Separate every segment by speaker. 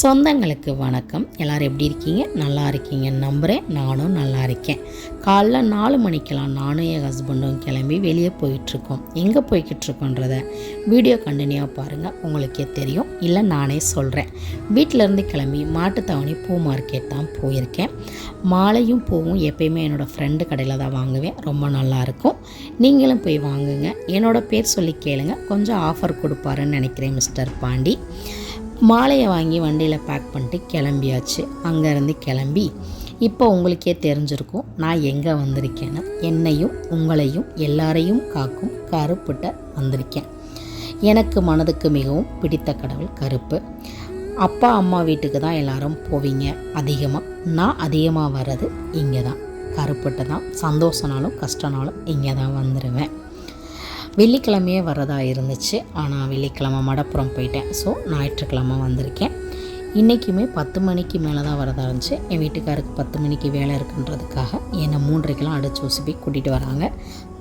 Speaker 1: சொந்தங்களுக்கு வணக்கம். எல்லோரும் எப்படி இருக்கீங்க? நல்லா இருக்கீங்கன்னு நம்புகிறேன் நானும் நல்லா இருக்கேன். காலைல நாலு மணிக்கெல்லாம் நானும் என் ஹஸ்பண்டும் கிளம்பி வெளியே போயிட்டுருக்கோம். எங்கே போய்கிட்டுருக்கோன்றத வீடியோ கண்டினியூவாக பாருங்கள் உங்களுக்கே தெரியும். இல்லை நானே சொல்கிறேன் வீட்டிலேருந்து கிளம்பி மாட்டுத்தாவணி பூ மார்க்கெட் தான் போயிருக்கேன். மாலையும் பூவும் எப்பயுமே என்னோடய ஃப்ரெண்டு கடையில் தான் வாங்குவேன். ரொம்ப நல்லாயிருக்கும் நீங்களும் போய் வாங்குங்க. என்னோடய பேர் சொல்லி கேளுங்க. கொஞ்சம் ஆஃபர் கொடுப்பாருன்னு நினைக்கிறேன் மிஸ்டர் பாண்டி. மாலையை வாங்கி வண்டியில் பேக் பண்ணிட்டு கிளம்பியாச்சு. அங்கேருந்து கிளம்பி இப்போ உங்களுக்கே தெரிஞ்சிருக்கும் நான் எங்கே வந்திருக்கேன்னு. என்னையும் உங்களையும் எல்லாரையும் காக்கும் கருப்புட்ட வந்திருக்கேன். எனக்கு மனதுக்கு மிகவும் பிடித்த கடவுள் கருப்பு. அப்பா அம்மா வீட்டுக்கு தான் எல்லாரும் போவீங்க. அதிகமாக நான் அதிகமாக வர்றது இங்கே தான் கருப்பட்டு தான். சந்தோஷனாலும் கஷ்டனாலும் இங்கே தான் வந்துடுவேன் வெள்ளிக்கிழமையே வரதா இருந்துச்சு. ஆனால் வெள்ளிக்கிழமை மடப்புறம் போயிட்டேன். ஸோ ஞாயிற்றுக்கிழமை வந்திருக்கேன். இன்றைக்குமே பத்து மணிக்கு மேலே தான் வரதா இருந்துச்சு. என் வீட்டுக்காருக்கு பத்து மணிக்கு வேலை இருக்குன்றதுக்காக என்னை மூன்றைக்கெலாம் அடிச்சு ஊசி கூட்டிகிட்டு வராங்க.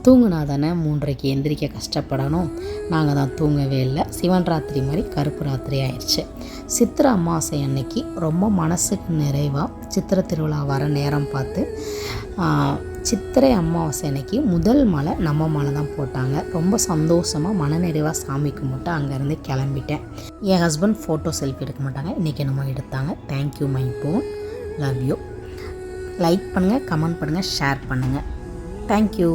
Speaker 1: தூங்குனா தானே மூன்றைக்கு எந்திரிக்க கஷ்டப்படணும். நாங்கள் தான் தூங்கவே இல்லை. சிவன் ராத்திரி மாதிரி கருப்பு ராத்திரி ஆயிடுச்சு சித்திரை அமாவாசை அன்னைக்கு ரொம்ப மனசுக்கு நிறைவாக சித்திரை திருவிழா வர நேரம் பார்த்து சித்திரை அமாவாசை அன்னைக்கு முதல் மலை நம்ம மலை தான் போட்டாங்க. ரொம்ப சந்தோஷமாக மனநிறைவாக சாமி கும்பிட்டு அங்கேருந்து கிளம்பிட்டேன். என் ஹஸ்பண்ட் ஃபோட்டோ செல்ஃபி எடுக்க மாட்டாங்க. இன்றைக்கி என்னமோ எடுத்தாங்க. Thank you my phone love you like பண்ணுங்கள் கமெண்ட் பண்ணுங்கள் ஷேர் பண்ணுங்கள் தேங்க்யூ